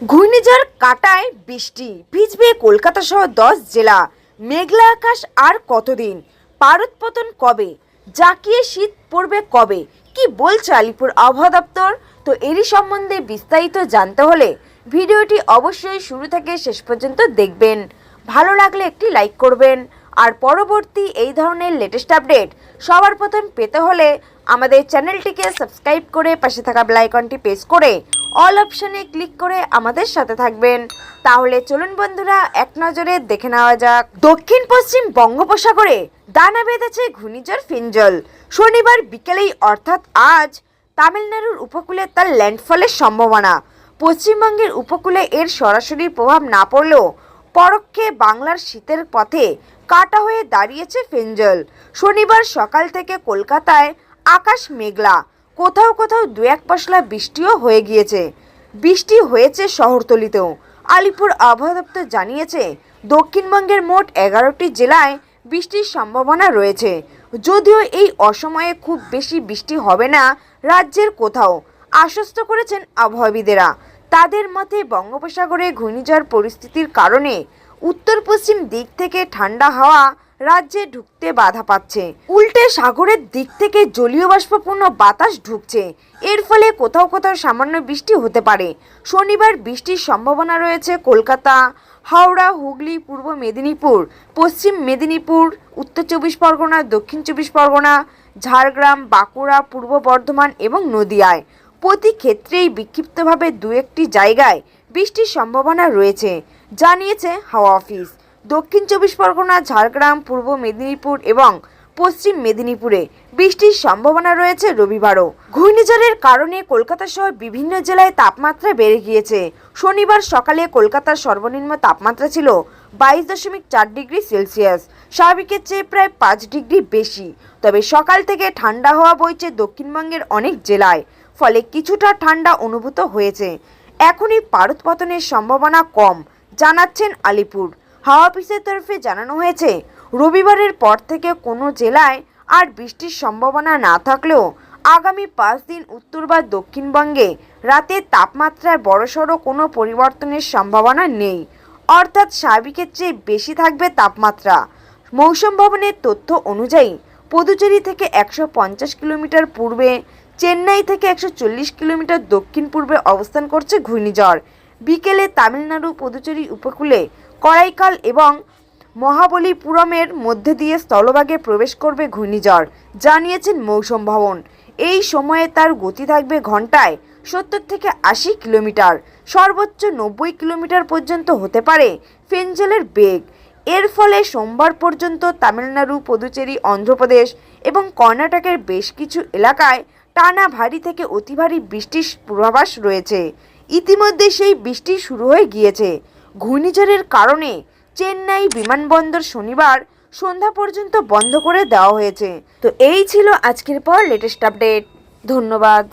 ঘূর্ণিঝড় কাটায় বৃষ্টি। ভিজবে কলকাতা সহ দশ জেলা। মেঘলা আকাশ আর কতদিন? পারদ পতন কবে? জাকিয়ে শীত পড়বে কবে? কি বলছে আলিপুর আবহাওয়া দপ্তর? তো এরই সম্বন্ধে বিস্তারিত জানতে হলে ভিডিওটি অবশ্যই শুরু থেকে শেষ পর্যন্ত দেখবেন। ভালো লাগলে একটি লাইক করবেন। আর পরবর্তী এই ধরনের লেটেস্ট আপডেট সবার প্রথম পেতে হলে আমাদের চ্যানেলটিকে সাবস্ক্রাইব করে পাশে থাকা বেল আইকনটি প্রেস করে অল অপশনে ক্লিক করে আমাদের সাথে থাকবেন। তাহলে চলুন বন্ধুরা, এক নজরে দেখে নেওয়া যাক। দক্ষিণ পশ্চিম বঙ্গোপসাগরে দানা বেঁধেছে ঘূর্ণিঝড় ফিঞ্জল শনিবার বিকেলেই অর্থাৎ আজ তামিলনাড়ুর উপকূলে তার ল্যান্ডফলের সম্ভাবনা। পশ্চিমবঙ্গের উপকূলে এর সরাসরি প্রভাব না পড়লেও পরোক্ষে বাংলার শীতের পথে কাটা হয়ে দাঁড়িয়েছে ফেঞ্জল শনিবার সকাল থেকে কলকাতায় আকাশ মেঘলা। কোথাও কোথাও দু এক পশলা বৃষ্টিও হয়ে গিয়েছে। বৃষ্টি হয়েছে শহরতলিতেও। আলিপুর আবহাওয়া দপ্তর জানিয়েছে, দক্ষিণবঙ্গের মোট এগারোটি জেলায় বৃষ্টির সম্ভাবনা রয়েছে। যদিও এই অসময়ে খুব বেশি বৃষ্টি হবে না রাজ্যের কোথাও, আশ্বস্ত করেছেন আবহাওয়াবিদেরা। তাদের মতে বঙ্গোপসাগরে ঘূর্ণিঝড় পরিস্থিতির কারণে উত্তর পশ্চিম দিক থেকে ঠান্ডা হাওয়া রাজ্যে ঢুকতে বাধা পাচ্ছে। উল্টে সাগরের দিক থেকে জলীয় বাষ্পপূর্ণ বাতাস ঢুকছে। এর ফলে কোথাও কোথাও সামান্য বৃষ্টি হতে পারে। শনিবার বৃষ্টির সম্ভাবনা রয়েছে কলকাতা, হাওড়া, হুগলি, পূর্ব মেদিনীপুর, পশ্চিম মেদিনীপুর, উত্তর চব্বিশ পরগনা, দক্ষিণ চব্বিশ পরগনা, ঝাড়গ্রাম, বাঁকুড়া, পূর্ব বর্ধমান এবং নদিয়ায়। প্রতি ক্ষেত্রেই বিক্ষিপ্তভাবে দু একটি জায়গায় বৃষ্টির সম্ভাবনা রয়েছে, জানিয়েছে হাওয়া অফিস। দক্ষিণ চব্বিশ পরগনা, ঝাড়গ্রাম, পূর্ব মেদিনীপুর এবং পশ্চিম মেদিনীপুরে বৃষ্টির সম্ভাবনা রয়েছে রবিবারও। ঘূর্ণিঝড়ের কারণে কলকাতা সহ বিভিন্ন জেলায় তাপমাত্রা বেড়ে গিয়েছে। শনিবার সকালে কলকাতার সর্বনিম্ন তাপমাত্রা ছিল বাইশ দশমিক চার ডিগ্রি সেলসিয়াস, স্বাভাবিকের চেয়ে প্রায় পাঁচ ডিগ্রি বেশি। তবে সকাল থেকে ঠান্ডা হওয়া বইছে দক্ষিণবঙ্গের অনেক জেলায়, ফলে কিছুটা ঠান্ডা অনুভূত হয়েছে। এখনই পারদ পতনের সম্ভাবনা কম, জানাচ্ছেন আলিপুর। হাওয়া অফিসের তরফে জানানো হয়েছে, রবিবারের পর থেকে কোনো জেলায় আর বৃষ্টির সম্ভাবনা না থাকলেও আগামী পাঁচ দিন উত্তর বা দক্ষিণবঙ্গে রাতের তাপমাত্রায় বড়সড় কোনো পরিবর্তনের সম্ভাবনা নেই। অর্থাৎ স্বাভাবিকের চেয়ে বেশি থাকবে তাপমাত্রা। মৌসুম ভবনের তথ্য অনুযায়ী, পুদুচেরি থেকে একশো পঞ্চাশ কিলোমিটার পূর্বে, চেন্নাই থেকে একশো চল্লিশ কিলোমিটার দক্ষিণ পূর্বে অবস্থান করছে ঘূর্ণিঝড়। বিকেলে তামিলনাড়ু পুদুচেরি উপকূলে করাইকাল এবং মহাবলীপুরমের মধ্যে দিয়ে স্থলভাগে প্রবেশ করবে ঘূর্ণিঝড়, জানিয়েছেন মৌসুম ভবন। এই সময়ে তার গতি থাকবে ঘন্টায় সত্তর থেকে আশি কিলোমিটার, সর্বোচ্চ নব্বই কিলোমিটার পর্যন্ত হতে পারে ফেঞ্জেলের বেগ। এর ফলে সোমবার পর্যন্ত তামিলনাড়ু, পুদুচেরি, অন্ধ্রপ্রদেশ এবং কর্ণাটকের বেশ কিছু এলাকায় টানা ভারী থেকে অতি ভারী বৃষ্টির পূর্বাভাস রয়েছে। ইতিমধ্যে সেই বৃষ্টি শুরু হয়ে গিয়েছে। ঘূর্ণিঝড়ের কারণে চেন্নাই বিমানবন্দর শনিবার সন্ধ্যা পর্যন্ত বন্ধ করে দেওয়া হয়েছে। তো এই ছিল আজকের পর লেটেস্ট আপডেট ধন্যবাদ।